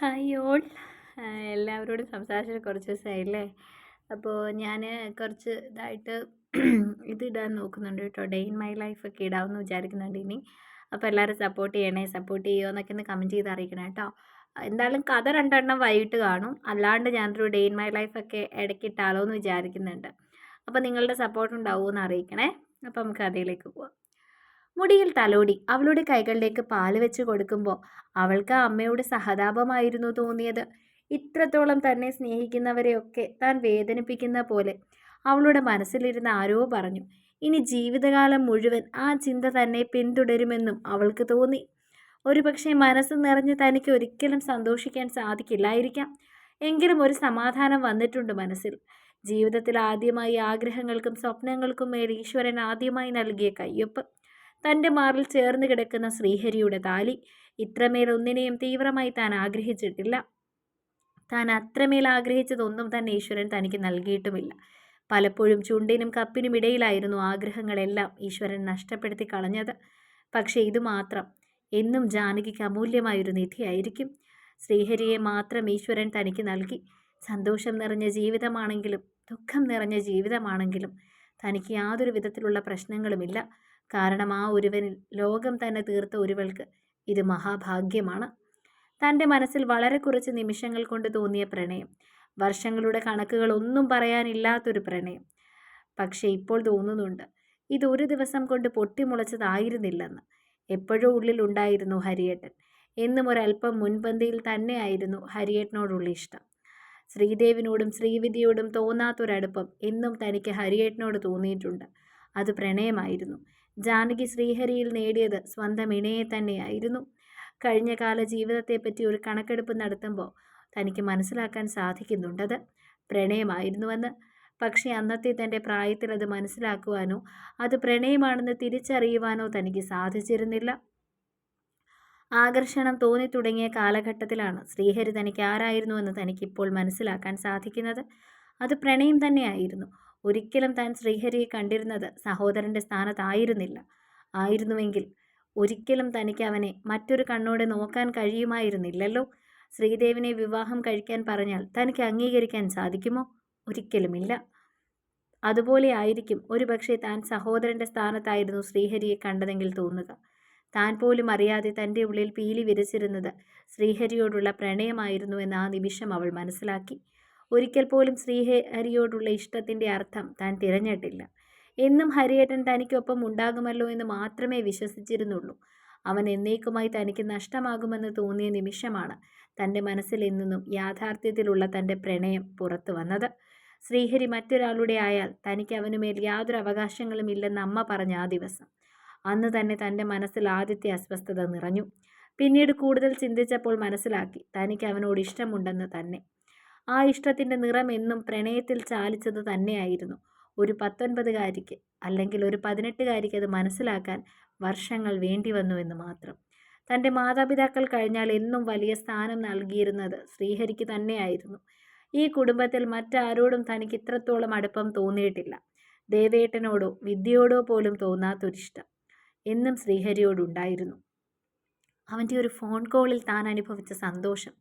Hi all. എല്ലാവരോടും സംസാരിച്ചിട്ട് കുറച്ച് ദിവസമായില്ലേ? അപ്പോൾ ഞാൻ കുറച്ച് ഇതായിട്ട് ഇതിടാൻ നോക്കുന്നുണ്ട് കേട്ടോ. ഡേ ഇൻ മൈ ലൈഫ് ഒക്കെ ഇടാമെന്ന് വിചാരിക്കുന്നുണ്ട് ഇനി. അപ്പോൾ എല്ലാവരും സപ്പോർട്ട് ചെയ്യണേ സപ്പോർട്ട് ചെയ്യുമോ എന്നൊക്കെ ഒന്ന് കമന്റ് ചെയ്ത് അറിയിക്കണം കേട്ടോ. എന്തായാലും കഥ രണ്ടെണ്ണം വൈകിട്ട് കാണും. അല്ലാണ്ട് ഞാനൊരു ഡേ ഇൻ മൈ ലൈഫ് ഒക്കെ ഇടയ്ക്ക് ഇട്ടാലോ എന്ന് വിചാരിക്കുന്നുണ്ട്. അപ്പോൾ നിങ്ങളുടെ സപ്പോർട്ട് ഉണ്ടാവുമോ എന്ന് അറിയിക്കണേ. അപ്പോൾ നമുക്ക് അതിലേക്ക് പോവാം. മുടിയിൽ തലോടി അവളുടെ കൈകളിലേക്ക് പാൽ വെച്ച് കൊടുക്കുമ്പോൾ അവൾക്ക് അമ്മയുടെ സഹതാപമായിരുന്നു തോന്നിയത്. ഇത്രത്തോളം തന്നെ സ്നേഹിക്കുന്നവരെയൊക്കെ താൻ വേദനിപ്പിക്കുന്ന പോലെ അവളുടെ മനസ്സിലിരുന്ന് ആരോ പറഞ്ഞു. ഇനി ജീവിതകാലം മുഴുവൻ ആ ചിന്ത തന്നെ പിന്തുടരുമെന്നും അവൾക്ക് തോന്നി. ഒരുപക്ഷെ മനസ്സ് നിറഞ്ഞ് തനിക്ക് ഒരിക്കലും സന്തോഷിക്കാൻ സാധിക്കില്ലായിരിക്കാം. എങ്കിലും ഒരു സമാധാനം വന്നിട്ടുണ്ട് മനസ്സിൽ. ജീവിതത്തിൽ ആദ്യമായി ആഗ്രഹങ്ങൾക്കും സ്വപ്നങ്ങൾക്കും മേൽ ഈശ്വരൻ ആദ്യമായി നൽകിയ കയ്യൊപ്പ്. തന്റെ മാറിൽ ചേർന്ന് കിടക്കുന്ന ശ്രീഹരിയുടെ താലി ഇത്രമേൽ ഒന്നിനെയും തീവ്രമായി താൻ ആഗ്രഹിച്ചിട്ടില്ല. താൻ അത്രമേൽ ആഗ്രഹിച്ചതൊന്നും തന്നെ ഈശ്വരൻ തനിക്ക് നൽകിയിട്ടുമില്ല. പലപ്പോഴും ചുണ്ടിനും കപ്പിനും ഇടയിലായിരുന്നു ആഗ്രഹങ്ങളെല്ലാം ഈശ്വരൻ നഷ്ടപ്പെടുത്തി കളഞ്ഞത്. പക്ഷേ ഇതുമാത്രം എന്നും ജാനകിക്ക് അമൂല്യമായൊരു നിധിയായിരിക്കും. ശ്രീഹരിയെ മാത്രം ഈശ്വരൻ തനിക്ക് നൽകി. സന്തോഷം നിറഞ്ഞ ജീവിതമാണെങ്കിലും ദുഃഖം നിറഞ്ഞ ജീവിതമാണെങ്കിലും തനിക്ക് യാതൊരു വിധത്തിലുള്ള പ്രശ്നങ്ങളുമില്ല. കാരണം ആ ഒരുവനിൽ ലോകം തന്നെ തീർത്ത ഒരുവൾക്ക് ഇത് മഹാഭാഗ്യമാണ്. തന്റെ മനസ്സിൽ വളരെ കുറച്ച് നിമിഷങ്ങൾ കൊണ്ട് തോന്നിയ പ്രണയം വർഷങ്ങളുടെ കണക്കുകൾ ഒന്നും പറയാനില്ലാത്തൊരു പ്രണയം. പക്ഷേ ഇപ്പോൾ തോന്നുന്നുണ്ട് ഇത് ഒരു ദിവസം കൊണ്ട് പൊട്ടിമുളച്ചതായിരുന്നില്ലെന്ന്. എപ്പോഴോ ഉള്ളിലുണ്ടായിരുന്നു ഹരിയേട്ടൻ. എന്നും ഒരല്പം മുൻപന്തിയിൽ തന്നെയായിരുന്നു ഹരിയേട്ടനോടുള്ള ഇഷ്ടം. ശ്രീദേവിനോടും ശ്രീവിദ്യയോടും തോന്നാത്തൊരടുപ്പം എന്നും തനിക്ക് ഹരിയേട്ടനോട് തോന്നിയിട്ടുണ്ട്. അത് പ്രണയമായിരുന്നു. ജാനകി ശ്രീഹരിയിൽ നേടിയത് സ്വന്തം ഇണയെ തന്നെയായിരുന്നു. കഴിഞ്ഞ കാല ജീവിതത്തെപ്പറ്റി ഒരു കണക്കെടുപ്പ് നടത്തുമ്പോൾ തനിക്ക് മനസ്സിലാക്കാൻ സാധിക്കുന്നുണ്ടത് പ്രണയമായിരുന്നുവെന്ന്. പക്ഷേ അന്നത്തെ തന്റെ പ്രായത്തിൽ അത് മനസ്സിലാക്കുവാനോ അത് പ്രണയമാണെന്ന് തിരിച്ചറിയുവാനോ തനിക്ക് സാധിച്ചിരുന്നില്ല. ആകർഷണം തോന്നി തുടങ്ങിയ കാലഘട്ടത്തിലാണ് ശ്രീഹരി തനിക്ക് ആരായിരുന്നുവെന്ന് തനിക്കിപ്പോൾ മനസ്സിലാക്കാൻ സാധിക്കുന്നത്. അത് പ്രണയം തന്നെയായിരുന്നു. ഒരിക്കലും താൻ ശ്രീഹരിയെ കണ്ടിരുന്നത് സഹോദരന്റെ സ്ഥാനത്തായിരുന്നില്ല. ആയിരുന്നുവെങ്കിൽ ഒരിക്കലും തനിക്ക് അവനെ മറ്റൊരു കണ്ണോടെ നോക്കാൻ കഴിയുമായിരുന്നില്ലല്ലോ. ശ്രീദേവിനെ വിവാഹം കഴിക്കാൻ പറഞ്ഞാൽ തനിക്ക് അംഗീകരിക്കാൻ സാധിക്കുമോ? ഒരിക്കലുമില്ല. അതുപോലെ ആയിരിക്കും ഒരുപക്ഷെ താൻ സഹോദരന്റെ സ്ഥാനത്തായിരുന്നു ശ്രീഹരിയെ കണ്ടതെങ്കിൽ തോന്നുക. താൻ പോലും അറിയാതെ തന്റെ ഉള്ളിൽ പീലി വിരച്ചിരുന്നത് ശ്രീഹരിയോടുള്ള പ്രണയമായിരുന്നു എന്ന് ആ നിമിഷം അവൾ മനസ്സിലാക്കി. ഒരിക്കൽ പോലും ശ്രീഹരിയോടുള്ള ഇഷ്ടത്തിന്റെ അർത്ഥം താൻ തിരഞ്ഞിട്ടില്ല. എന്നും ഹരിയേട്ടൻ തനിക്കൊപ്പം ഉണ്ടാകുമല്ലോ എന്ന് മാത്രമേ വിശ്വസിച്ചിരുന്നുള്ളൂ. അവൻ എന്നേക്കുമായി തനിക്ക് നഷ്ടമാകുമെന്ന് തോന്നിയ നിമിഷമാണ് തന്റെ മനസ്സിൽ എന്നും യാഥാർത്ഥ്യത്തിലുള്ള തന്റെ പ്രണയം പുറത്തു വന്നത്. ശ്രീഹരി മറ്റൊരാളുടെ ആയാൽ തനിക്ക് അവനുമേൽ യാതൊരു അവകാശങ്ങളും ഇല്ലെന്ന് അമ്മ പറഞ്ഞ ആ ദിവസം. അന്ന് തന്നെ തന്റെ മനസ്സിൽ ആദ്യത്തെ അസ്വസ്ഥത നിറഞ്ഞു. പിന്നീട് കൂടുതൽ ചിന്തിച്ചപ്പോൾ മനസ്സിലാക്കി തനിക്ക് അവനോട് ഇഷ്ടമുണ്ടെന്ന് തന്നെ. ആ ഇഷ്ടത്തിന്റെ നിറം എന്നും പ്രണയത്തിൽ ചാലിച്ചത് തന്നെയായിരുന്നു. ഒരു പത്തൊൻപതുകാരിക്ക് അല്ലെങ്കിൽ ഒരു പതിനെട്ടുകാരിക്ക് അത് മനസ്സിലാക്കാൻ വർഷങ്ങൾ വേണ്ടി വന്നു എന്ന് മാത്രം. തന്റെ മാതാപിതാക്കൾ കഴിഞ്ഞാൽ എന്നും വലിയ സ്ഥാനം നൽകിയിരുന്നത് ശ്രീഹരിക്ക് തന്നെയായിരുന്നു. ഈ കുടുംബത്തിൽ മറ്റാരോടും തനിക്ക് ഇത്രത്തോളം അടുപ്പം തോന്നിയിട്ടില്ല. ദേവേട്ടനോടോ വിദ്യയോടോ പോലും തോന്നാത്തൊരിഷ്ടം എന്നും ശ്രീഹരിയോടുണ്ടായിരുന്നു. അവന്റെ ഒരു ഫോൺ കോളിൽ താൻ അനുഭവിച്ച സന്തോഷം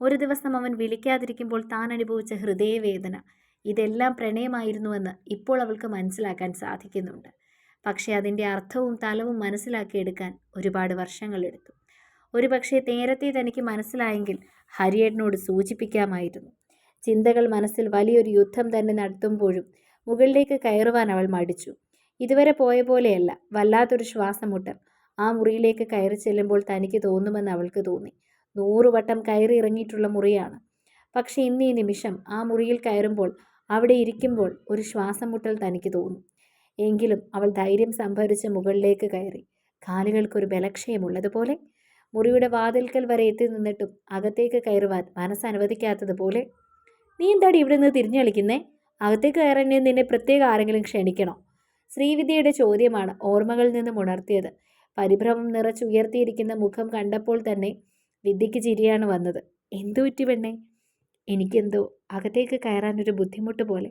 ഒരു ദിവസം അവൻ വിളിക്കാതിരിക്കുമ്പോൾ താൻ അനുഭവിച്ച ഹൃദയവേദന. ഇതെല്ലാം പ്രണയമായിരുന്നുവെന്ന് ഇപ്പോൾ അവൾക്ക് മനസ്സിലാക്കാൻ സാധിക്കുന്നുണ്ട്. പക്ഷേ അതിന്റെ അർത്ഥവും തലവും മനസ്സിലാക്കിയെടുക്കാൻ ഒരുപാട് വർഷങ്ങളെടുത്തു ഒരു പക്ഷേ നേരത്തെ തനിക്ക് മനസ്സിലായെങ്കിൽ ഹരിയേട്ടനോട് സൂചിപ്പിക്കാമായിരുന്നു. ചിന്തകൾ മനസ്സിൽ വലിയൊരു യുദ്ധം തന്നെ നടത്തുമ്പോഴും മുകളിലേക്ക് കയറുവാൻ അവൾ മടിച്ചു. ഇതുവരെ പോയ പോലെയല്ല വല്ലാത്തൊരു ശ്വാസമുട്ടൽ ആ മുറിയിലേക്ക് കയറി ചെല്ലുമ്പോൾ തനിക്ക് തോന്നുമെന്ന് അവൾക്ക് തോന്നി. നൂറുവട്ടം കയറി ഇറങ്ങിയിട്ടുള്ള മുറിയാണ്. പക്ഷെ ഇന്ന് ഈ നിമിഷം ആ മുറിയിൽ കയറുമ്പോൾ അവിടെ ഇരിക്കുമ്പോൾ ഒരു ശ്വാസം മുട്ടൽ തനിക്ക് തോന്നും. എങ്കിലും അവൾ ധൈര്യം സംഭരിച്ച് മുകളിലേക്ക് കയറി. കാലുകൾക്കൊരു ബലക്ഷയമുള്ളതുപോലെ മുറിയുടെ വാതിൽക്കൽ വരെ എത്തി നിന്നിട്ടും അകത്തേക്ക് കയറുവാൻ മനസ്സനുവദിക്കാത്തതുപോലെ നീ എന്താടി ഇവിടെ നിന്ന് തിരിഞ്ഞു കളിക്കുന്നേ അകത്തേക്ക് കയറാൻ നിന്നെ പ്രത്യേക ആരെങ്കിലും ക്ഷണിക്കണോ? ശ്രീവിദ്യയുടെ ചോദ്യമാണ് ഓർമ്മകളിൽ നിന്നും ഉണർത്തിയത്. പരിഭ്രമം നിറച്ചുയർത്തിയിരിക്കുന്ന മുഖം കണ്ടപ്പോൾ തന്നെ വിദ്യയ്ക്ക് ചിരിയാണ് വന്നത്. എന്തു പറ്റി പെണ്ണേ? എനിക്കെന്തോ അകത്തേക്ക് കയറാനൊരു ബുദ്ധിമുട്ട് പോലെ.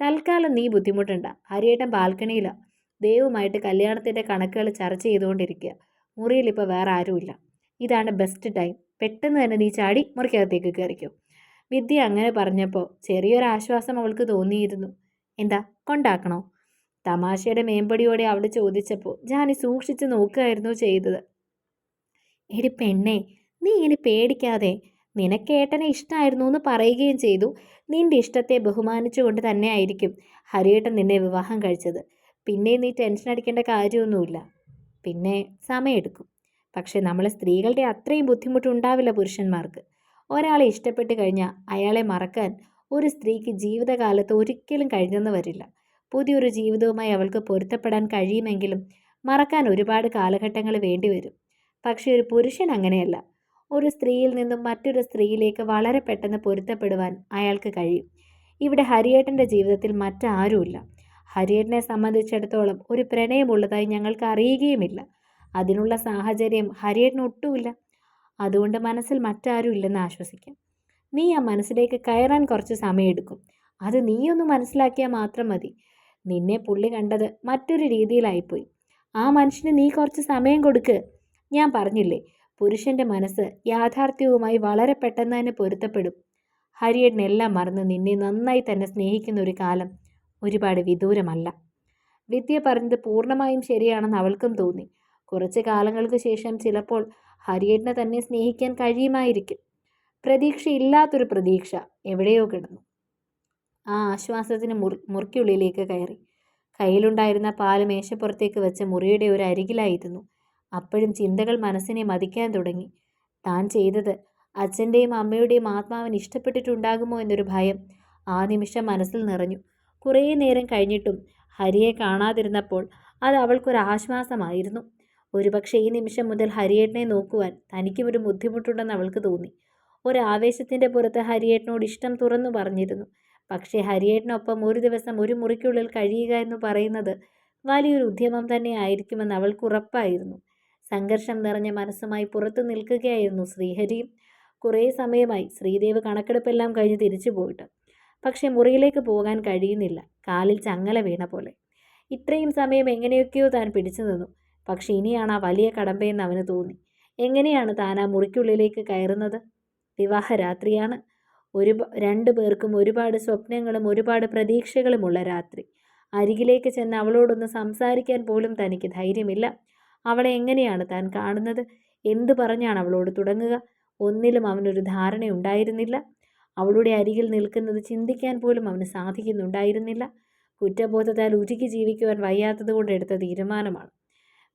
തൽക്കാലം നീ ബുദ്ധിമുട്ടണ്ട. ഹരിയേട്ടൻ ബാൽക്കണിയിലാണ് ദൈവമായിട്ട് കല്യാണത്തിന്റെ കണക്കുകൾ ചർച്ച ചെയ്തുകൊണ്ടിരിക്കുക. മുറിയിൽ ഇപ്പോൾ വേറെ ആരുമില്ല. ഇതാണ് ബെസ്റ്റ് ടൈം. പെട്ടെന്ന് തന്നെ നീ ചാടി മുറിക്കകത്തേക്ക് കയറിക്കും. വിദ്യ അങ്ങനെ പറഞ്ഞപ്പോൾ ചെറിയൊരാശ്വാസം അവൾക്ക് തോന്നിയിരുന്നു. എന്താ? കൊണ്ടാക്കണോ? തമാശയുടെ മേമ്പടിയോടെ അവൾ ചോദിച്ചപ്പോൾ ജാനി സൂക്ഷിച്ച് നോക്കുകയായിരുന്നു ചെയ്തത്. എടി പെണ്ണേ നീ ഇങ്ങനെ പേടിക്കാതെ നിനക്ക് നിനക്കേട്ടനെ ഇഷ്ടമായിരുന്നു എന്ന് പറയുകയും ചെയ്തു. നിന്റെ ഇഷ്ടത്തെ ബഹുമാനിച്ചുകൊണ്ട് തന്നെ ആയിരിക്കും ഹരിയേട്ടൻ നിന്നെ വിവാഹം കഴിച്ചത്. പിന്നെ നീ ടെൻഷൻ അടിക്കേണ്ട കാര്യമൊന്നുമില്ല. പിന്നെ സമയമെടുക്കും. പക്ഷെ നമ്മളെ സ്ത്രീകളുടെ അത്രയും ബുദ്ധിമുട്ടുണ്ടാവില്ല പുരുഷന്മാർക്ക്. ഒരാളെ ഇഷ്ടപ്പെട്ട് കഴിഞ്ഞാൽ അയാളെ മറക്കാൻ ഒരു സ്ത്രീക്ക് ജീവിതകാലത്ത് ഒരിക്കലും കഴിഞ്ഞെന്ന് വരില്ല. പുതിയൊരു ജീവിതവുമായി അവൾക്ക് പൊരുത്തപ്പെടാൻ കഴിയുമെങ്കിലും മറക്കാൻ ഒരുപാട് കാലഘട്ടങ്ങൾ വേണ്ടിവരും. പക്ഷേ ഒരു പുരുഷൻ അങ്ങനെയല്ല. ഒരു സ്ത്രീയിൽ നിന്നും മറ്റൊരു സ്ത്രീയിലേക്ക് വളരെ പെട്ടെന്ന് പൊരുത്തപ്പെടുവാൻ അയാൾക്ക് കഴിയും. ഇവിടെ ഹരിയേട്ടന്റെ ജീവിതത്തിൽ മറ്റാരുമില്ല. ഹരിയേട്ടനെ സംബന്ധിച്ചിടത്തോളം ഒരു പ്രണയമുള്ളതായി ഞങ്ങൾക്ക് അറിയുകയുമില്ല. അതിനുള്ള സാഹചര്യം ഹരിയേട്ടന് ഒട്ടുമില്ല അതുകൊണ്ട് മനസ്സിൽ മറ്റാരും ഇല്ലെന്ന് ആശ്വസിക്കാം. നീ ആ മനസ്സിലേക്ക് കയറാൻ കുറച്ച് സമയമെടുക്കും. അത് നീയൊന്ന് മനസ്സിലാക്കിയാൽ മാത്രം മതി. നിന്നെ പുള്ളി കണ്ടത് മറ്റൊരു രീതിയിലായിപ്പോയി. ആ മനുഷ്യന് നീ കുറച്ച് സമയം കൊടുക്ക്. ഞാൻ പറഞ്ഞില്ലേ പുരുഷന്റെ മനസ്സ് യാഥാർത്ഥ്യവുമായി വളരെ പെട്ടെന്ന് തന്നെ പൊരുത്തപ്പെടും. ഹരിയേട്ടനെല്ലാം മറന്ന് നിന്നെ നന്നായി തന്നെ സ്നേഹിക്കുന്ന ഒരു കാലം ഒരുപാട് വിദൂരമല്ല. വിദ്യ പറഞ്ഞത് പൂർണമായും ശരിയാണെന്ന് അവൾക്കും തോന്നി. കുറച്ച് കാലങ്ങൾക്ക് ശേഷം ചിലപ്പോൾ ഹരിയേട്ടനെ തന്നെ സ്നേഹിക്കാൻ കഴിയുമായിരിക്കും. പ്രതീക്ഷയില്ലാത്തൊരു പ്രതീക്ഷ എവിടെയോ കിടന്നു. ആ ആശ്വാസത്തിന് മുറി മുറിക്കുള്ളിലേക്ക് കയറി. കയ്യിലുണ്ടായിരുന്ന പാൽ മേശപ്പുറത്തേക്ക് വെച്ച മുറിയുടെ ഒരു അരികിലായിരുന്നു. അപ്പോഴും ചിന്തകൾ മനസ്സിനെ മതിക്കാൻ തുടങ്ങി. താൻ ചെയ്തത് അച്ഛന്റെയും അമ്മയുടെയും ആത്മാവിന് ഇഷ്ടപ്പെട്ടിട്ടുണ്ടാകുമോ എന്നൊരു ഭയം ആ നിമിഷം മനസ്സിൽ നിറഞ്ഞു. കുറേ നേരം കഴിഞ്ഞിട്ടും ഹരിയെ കാണാതിരുന്നപ്പോൾ അത് അവൾക്കൊരു ആശ്വാസമായിരുന്നു. ഒരുപക്ഷെ ഈ നിമിഷം മുതൽ ഹരിയേട്ടനെ നോക്കുവാൻ തനിക്കും ഒരു ബുദ്ധിമുട്ടുണ്ടെന്ന് അവൾക്ക് തോന്നി. ഒരാവേശത്തിന്റെ പുറത്ത് ഹരിയേട്ടനോട് ഇഷ്ടം തുറന്നു പറഞ്ഞിരുന്നു. പക്ഷേ ഹരിയേട്ടനൊപ്പം ഒരു ദിവസം ഒരു മുറിക്കുള്ളിൽ കഴിയുക എന്ന് പറയുന്നത് വലിയൊരു ഉദ്യമം തന്നെ ആയിരിക്കുമെന്ന് അവൾക്ക് ഉറപ്പായിരുന്നു. സംഘർഷം നിറഞ്ഞ മനസ്സുമായി പുറത്തു നിൽക്കുകയായിരുന്നു ശ്രീഹരിയും കുറേ സമയമായി ശ്രീദേവ് കണക്കെടുപ്പെല്ലാം കഴിഞ്ഞ് തിരിച്ചു പോയിട്ട്. പക്ഷെ മുറിയിലേക്ക് പോകാൻ കഴിയുന്നില്ല. കാലിൽ ചങ്ങല വീണ പോലെ. ഇത്രയും സമയം എങ്ങനെയൊക്കെയോ താൻ പിടിച്ചു നിന്നു. പക്ഷെ ഇനിയാണ് ആ വലിയ കടമ്പയെന്ന് അവന് തോന്നി. എങ്ങനെയാണ് താൻ ആ മുറിക്കുള്ളിലേക്ക് കയറുന്നത്? വിവാഹ രാത്രിയാണ്. ഒരു രണ്ടു പേർക്കും ഒരുപാട് സ്വപ്നങ്ങളും ഒരുപാട് പ്രതീക്ഷകളുമുള്ള രാത്രി. അരികിലേക്ക് ചെന്ന് അവളോടൊന്ന് സംസാരിക്കാൻ പോലും തനിക്ക് ധൈര്യമില്ല. അവളെ എങ്ങനെയാണ് താൻ കാണുന്നത്? എന്തു പറഞ്ഞാണ് അവളോട് തുടങ്ങുക? ഒന്നിലും അവനൊരു ധാരണയുണ്ടായിരുന്നില്ല അവളുടെ അരികിൽ നിൽക്കുന്നത് ചിന്തിക്കാൻ പോലും അവന് സാധിക്കുന്നുണ്ടായിരുന്നില്ല. കുറ്റബോധത്താൽ ഉരുക്കി ജീവിക്കുവാൻ വയ്യാത്തതുകൊണ്ട് എടുത്ത തീരുമാനമാണ്.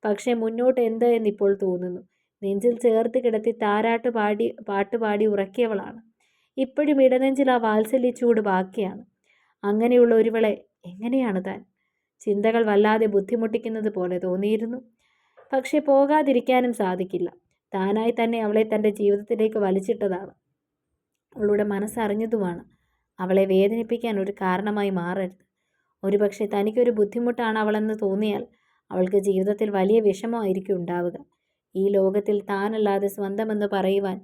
പക്ഷേ മുന്നോട്ട് എന്ത് എന്നിപ്പോൾ തോന്നുന്നു? നെഞ്ചിൽ ചേർത്ത് കിടത്തി താരാട്ട് പാടി പാട്ടുപാടി ഉറക്കിയവളാണ്. ഇപ്പോഴും ഇടനെഞ്ചിൽ ആ വാത്സല്യ ചൂട് ബാക്കിയാണ്. അങ്ങനെയുള്ള ഒരുവളെ എങ്ങനെയാണ് താൻ? ചിന്തകൾ വല്ലാതെ ബുദ്ധിമുട്ടിക്കുന്നത് പോലെ തോന്നിയിരുന്നു. പക്ഷെ പോകാതിരിക്കാനും സാധിക്കില്ല. താനായി തന്നെ അവളെ തന്റെ ജീവിതത്തിലേക്ക് വലിച്ചിട്ടതാണ്. അവളുടെ മനസ്സറിഞ്ഞതുമാണ്. അവളെ വേദനിപ്പിക്കാൻ ഒരു കാരണമായി മാറരുത്. ഒരുപക്ഷെ തനിക്കൊരു ബുദ്ധിമുട്ടാണ് അവളെന്ന് തോന്നിയാൽ അവൾക്ക് ജീവിതത്തിൽ വലിയ വിഷമമായിരിക്കും ഉണ്ടാവുക. ഈ ലോകത്തിൽ താനല്ലാതെ സ്വന്തമെന്ന് പറയുവാൻ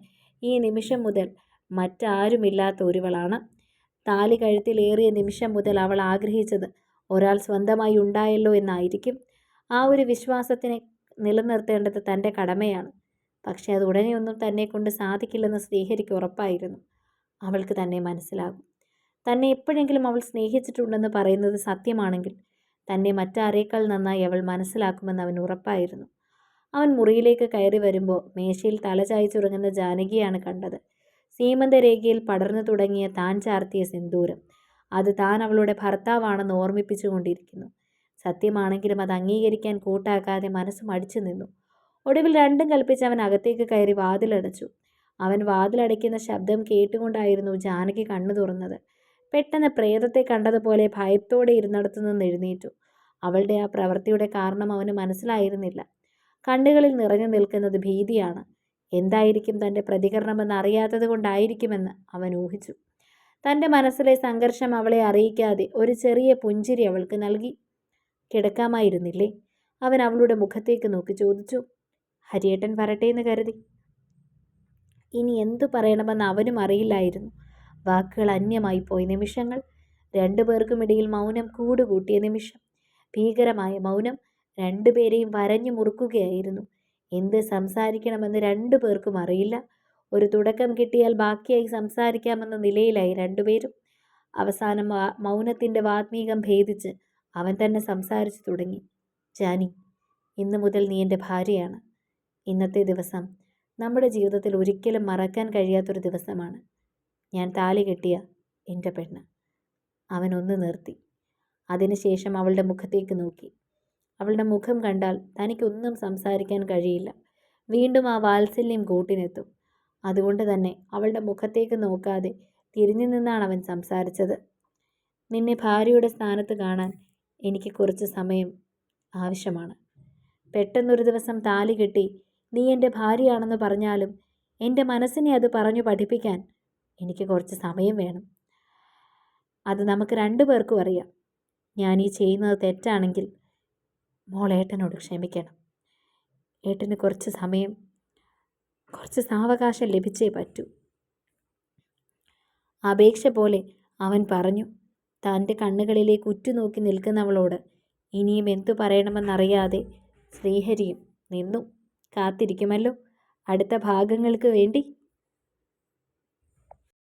ഈ നിമിഷം മുതൽ മറ്റാരുമില്ലാത്ത ഒരുവളാണ്. താലി കഴുത്തിലേറിയ നിമിഷം മുതൽ അവൾ ആഗ്രഹിച്ചത് ഒരാൾ സ്വന്തമായി ഉണ്ടായല്ലോ എന്നായിരിക്കും. ആ ഒരു വിശ്വാസത്തിനെ നിലനിർത്തേണ്ടത് തന്റെ കടമയാണ്. പക്ഷേ അത് ഉടനെയൊന്നും തന്നെ കൊണ്ട് സാധിക്കില്ലെന്ന് ശ്രീഹരിക്ക് ഉറപ്പായിരുന്നു. അവൾക്ക് തന്നെ മനസ്സിലാകും. തന്നെ എപ്പോഴെങ്കിലും അവൾ സ്നേഹിച്ചിട്ടുണ്ടെന്ന് പറയുന്നത് സത്യമാണെങ്കിൽ തന്നെ മറ്റാരേക്കാൾ നന്നായി അവൾ മനസ്സിലാക്കുമെന്ന് അവൻ ഉറപ്പായിരുന്നു. അവൻ മുറിയിലേക്ക് കയറി വരുമ്പോൾ മേശയിൽ തലചായ്ച്ചുറങ്ങുന്ന ജാനകിയാണ് കണ്ടത്. സീമന്തരേഖയിൽ പടർന്നു തുടങ്ങിയ താൻ ചാർത്തിയ സിന്ദൂരം. അത് താൻ അവളുടെ ഭർത്താവാണെന്ന് ഓർമ്മിപ്പിച്ചുകൊണ്ടിരിക്കുന്നു. സത്യമാണെങ്കിലും അത് അംഗീകരിക്കാൻ കൂട്ടാക്കാതെ മനസ്സ് മടിച്ചു നിന്നു. ഒടുവിൽ രണ്ടും കൽപ്പിച്ച് അവൻ അകത്തേക്ക് കയറി വാതിലടച്ചു. അവൻ വാതിലടയ്ക്കുന്ന ശബ്ദം കേട്ടുകൊണ്ടായിരുന്നു ജാനകി കണ്ണു തുറന്നത്. പെട്ടെന്ന് പ്രേതത്തെ കണ്ടതുപോലെ ഭയത്തോടെ ഇരുന്നിടത്തു നിന്ന് എഴുന്നേറ്റു. അവളുടെ ആ പ്രവൃത്തിയുടെ കാരണം അവന് മനസ്സിലായിരുന്നില്ല. കണ്ണുകളിൽ നിറഞ്ഞു നിൽക്കുന്നത് ഭീതിയാണ്. എന്തായിരിക്കും തന്റെ പ്രതികരണമെന്ന് അറിയാത്തത് കൊണ്ടായിരിക്കുമെന്ന് അവൻ ഊഹിച്ചു. തന്റെ മനസ്സിലെ സംഘർഷം അവളെ അറിയിക്കാതെ ഒരു ചെറിയ പുഞ്ചിരി അവൾക്ക് നൽകി. കിടക്കാമായിരുന്നില്ലേ? അവൻ അവളുടെ മുഖത്തേക്ക് നോക്കി ചോദിച്ചു. ഹരിയേട്ടൻ വരട്ടെ എന്ന് കരുതി. ഇനി എന്തു പറയണമെന്ന് അവനും അറിയില്ലായിരുന്നു. വാക്കുകൾ അന്യമായി പോയ നിമിഷങ്ങൾ രണ്ടുപേർക്കുമിടയിൽ മൗനം കൂടുകൂട്ടിയ നിമിഷം ഭീകരമായ മൗനം രണ്ടുപേരെയും വരഞ്ഞു മുറുക്കുകയായിരുന്നു. എന്ത് സംസാരിക്കണമെന്ന് രണ്ടു പേർക്കും അറിയില്ല. ഒരു തുടക്കം കിട്ടിയാൽ ബാക്കിയായി സംസാരിക്കാമെന്ന നിലയിലായി രണ്ടുപേരും അവസാനം മൗനത്തിന്റെ വാത്മീകം ഭേദിച്ച് അവൻ തന്നെ സംസാരിച്ചു തുടങ്ങി. ജാനി ഇന്നു മുതൽ നീ എന്റെ ഭാര്യയാണ്. ഇന്നത്തെ ദിവസം നമ്മുടെ ജീവിതത്തിൽ ഒരിക്കലും മറക്കാൻ കഴിയാത്തൊരു ദിവസമാണ്. ഞാൻ താലി കെട്ടിയ എന്റെ പെണ്ണ്. അവൻ ഒന്ന് നിർത്തി. അതിനുശേഷം അവളുടെ മുഖത്തേക്ക് നോക്കി. അവളുടെ മുഖം കണ്ടാൽ തനിക്കൊന്നും സംസാരിക്കാൻ കഴിയില്ല. വീണ്ടും ആ വാത്സല്യം കൂട്ടിനെത്തും. അതുകൊണ്ട് തന്നെ അവളുടെ മുഖത്തേക്ക് നോക്കാതെ തിരിഞ്ഞു നിന്നാണ് അവൻ സംസാരിച്ചത്. നിന്നെ ഭാര്യയുടെ സ്ഥാനത്ത് കാണാൻ എനിക്ക് കുറച്ച് സമയം ആവശ്യമാണ്. പെട്ടെന്നൊരു ദിവസം താലി കെട്ടി നീ എന്റെ ഭാര്യയാണെന്ന് പറഞ്ഞാലും എന്റെ മനസ്സിനെ അത് പറഞ്ഞു പഠിപ്പിക്കാൻ എനിക്ക് കുറച്ച് സമയം വേണം. അത് നമുക്ക് രണ്ടു പേർക്കും അറിയാം. ഞാൻ ഈ ചെയ്യുന്നത് തെറ്റാണെങ്കിൽ മോൾ ഏട്ടനോട് ക്ഷമിക്കണം. ഏട്ടന് കുറച്ച് സമയം കുറച്ച് സാവകാശം ലഭിച്ചേ പറ്റൂ. അപേക്ഷ പോലെ അവൻ പറഞ്ഞു തന്റെ കണ്ണുകളിലേക്ക് ഉറ്റുനോക്കി നിൽക്കുന്നവളോട് ഇനിയും എന്തു പറയണമെന്നറിയാതെ ശ്രീഹരിയും നിന്നു. കാത്തിരിക്കുമല്ലോ. അടുത്ത ഭാഗങ്ങൾക്ക് വേണ്ടി